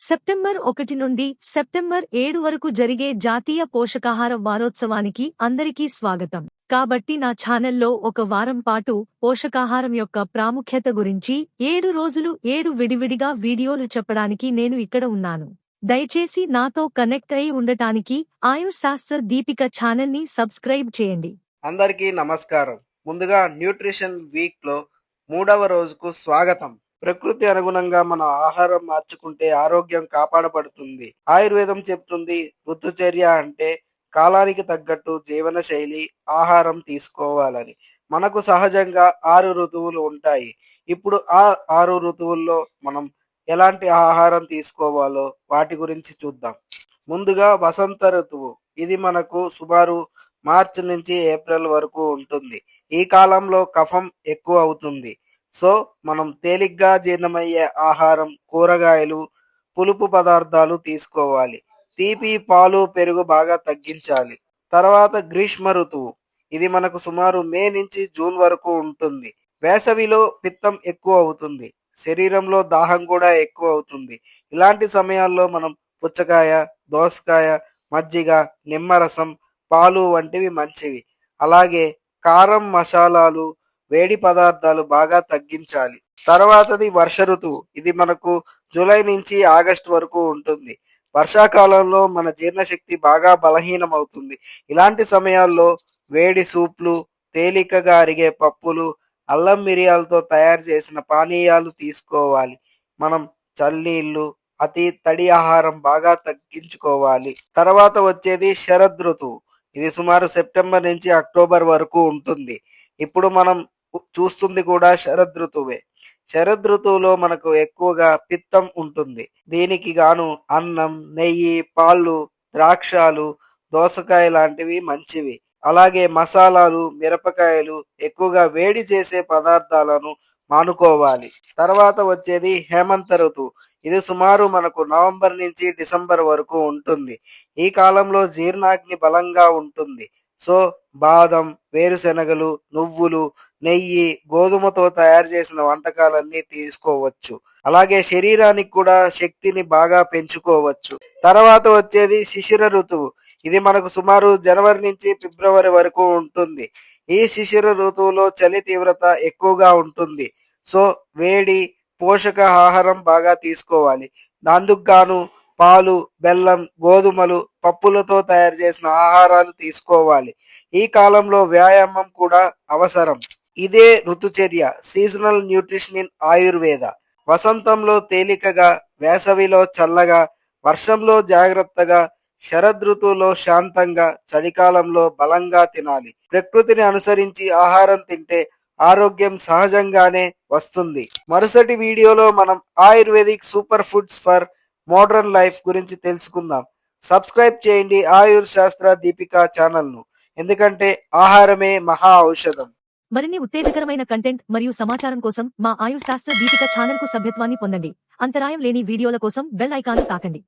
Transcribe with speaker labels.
Speaker 1: September ఒకటి నుండి September ఏడు వరకు జరిగే జాతీయ పోషకాహార వారోత్సవానికి అందరికీ స్వాగతం. కాబట్టి నా ఛానల్లో ఒక వారం పాటు పోషకాహారం యొక్క ప్రాముఖ్యత గురించి ఏడు రోజులు ఏడు విడివిడిగా వీడియోలు చెప్పడానికి నేను ఇక్కడ ఉన్నాను. దయచేసి నాతో కనెక్ట్ అయి ఉండటానికి ఆయుష్ శాస్త్ర దీపిక ఛానల్ని సబ్స్క్రైబ్ చేయండి.
Speaker 2: అందరికీ నమస్కారం. ముందుగా న్యూట్రిషన్ వీక్లో మూడవ రోజుకు స్వాగతం. ప్రకృతి అనుగుణంగా మన ఆహారం మార్చుకుంటే ఆరోగ్యం కాపాడబడుతుంది. ఆయుర్వేదం చెప్తుంది ఋతుచర్య అంటే కాలానికి తగ్గట్టు జీవన శైలి ఆహారం తీసుకోవాలని. మనకు సహజంగా ఆరు ఋతువులు ఉంటాయి. ఇప్పుడు ఆ ఆరు ఋతువుల్లో మనం ఎలాంటి ఆహారం తీసుకోవాలో వాటి గురించి చూద్దాం. ముందుగా వసంత ఋతువు. ఇది మనకు సుమారు మార్చి నుంచి ఏప్రిల్ వరకు ఉంటుంది. ఈ కాలంలో కఫం ఎక్కువ అవుతుంది. సో మనం తేలిగ్గా జీర్ణమయ్యే ఆహారం కూరగాయలు పులుపు పదార్థాలు తీసుకోవాలి. తీపి పాలు పెరుగు బాగా తగ్గించాలి. తర్వాత గ్రీష్మ ఋతువు. ఇది మనకు సుమారు మే నుంచి జూన్ వరకు ఉంటుంది. వేసవిలో పిత్తం ఎక్కువ అవుతుంది. శరీరంలో దాహం కూడా ఎక్కువ అవుతుంది. ఇలాంటి సమయాల్లో మనం పుచ్చకాయ దోసకాయ మజ్జిగ నిమ్మరసం పాలు వంటివి మంచివి. అలాగే కారం మసాలాలు వేడి పదార్థాలు బాగా తగ్గించాలి. తర్వాతది వర్ష ఋతువు. ఇది మనకు జూలై నుంచి ఆగస్ట్ వరకు ఉంటుంది. వర్షాకాలంలో మన జీర్ణశక్తి బాగా బలహీనం అవుతుంది ఇలాంటి సమయాల్లో వేడి సూప్లు తేలికగా అరిగే పప్పులు అల్లం మిరియాలతో తయారు చేసిన పానీయాలు తీసుకోవాలి. మనం చల్లీళ్ళు అతి తడి ఆహారం బాగా తగ్గించుకోవాలి. తర్వాత వచ్చేది శరద్ ఋతువు. ఇది సుమారు సెప్టెంబర్ నుంచి అక్టోబర్ వరకు ఉంటుంది. ఇప్పుడు మనం చూస్తుంది కూడా శరద్ ఋతువే శరద్ ఋతువులో మనకు ఎక్కువగా పిత్తం ఉంటుంది. దీనికి గాను అన్నం నెయ్యి పాలు ద్రాక్షాలు దోసకాయ లాంటివి మంచివి. అలాగే మసాలాలు మిరపకాయలు ఎక్కువగా వేడి చేసే పదార్థాలను మానుకోవాలి. తర్వాత వచ్చేది హేమంత ఋతువు ఇది సుమారు మనకు నవంబర్ నుంచి డిసెంబర్ వరకు ఉంటుంది. ఈ కాలంలో జీర్ణాగ్ని బలంగా ఉంటుంది. సో బాదం వేరుశెనగలు నువ్వులు నెయ్యి గోధుమతో తయారు చేసిన వంటకాలన్నీ తీసుకోవచ్చు. అలాగే శరీరానికి కూడా శక్తిని బాగా పెంచుకోవచ్చు. తర్వాత వచ్చేది శిశిర ఋతువు. ఇది మనకు సుమారు జనవరి నుంచి ఫిబ్రవరి వరకు ఉంటుంది. ఈ శిశిర ఋతువులో చలి తీవ్రత ఎక్కువగా ఉంటుంది. సో వేడి పోషక ఆహారం బాగా తీసుకోవాలి. అందుకు గాను పాలు బెల్లం గోధుమలు పప్పులతో తయారు చేసిన ఆహారాలు తీసుకోవాలి. ఈ కాలంలో వ్యాయామం కూడా అవసరం. ఇదే ఋతుచర్య సీజనల్ న్యూట్రిషన్ ఇన్ ఆయుర్వేద. వసంతంలో తేలికగా వేసవిలో చల్లగా వర్షంలో జాగ్రత్తగా శరదృతువులో శాంతంగా చలికాలంలో బలంగా తినాలి. ప్రకృతిని అనుసరించి ఆహారం తింటే ఆరోగ్యం సహజంగానే వస్తుంది. మరుసటి వీడియోలో మనం ayurvedic super foods for modern life గురించి తెలుసుకుందాం. సబ్స్క్రైబ్ చేయండి ఆయుర్ శాస్త్ర దీపిక ఛానల్ను. ఎందుకంటే ఆహారమే మహా ఔషధం.
Speaker 1: మరిన్ని ఉత్తేజకరమైన కంటెంట్ మరియు సమాచారం కోసం మా ఆయుర్ శాస్త్ర దీపిక ఛానల్కు సభ్యత్వాన్ని పొందండి. అంతరాయం లేని వీడియోల కోసం బెల్ ఐకాన్ తాకండి.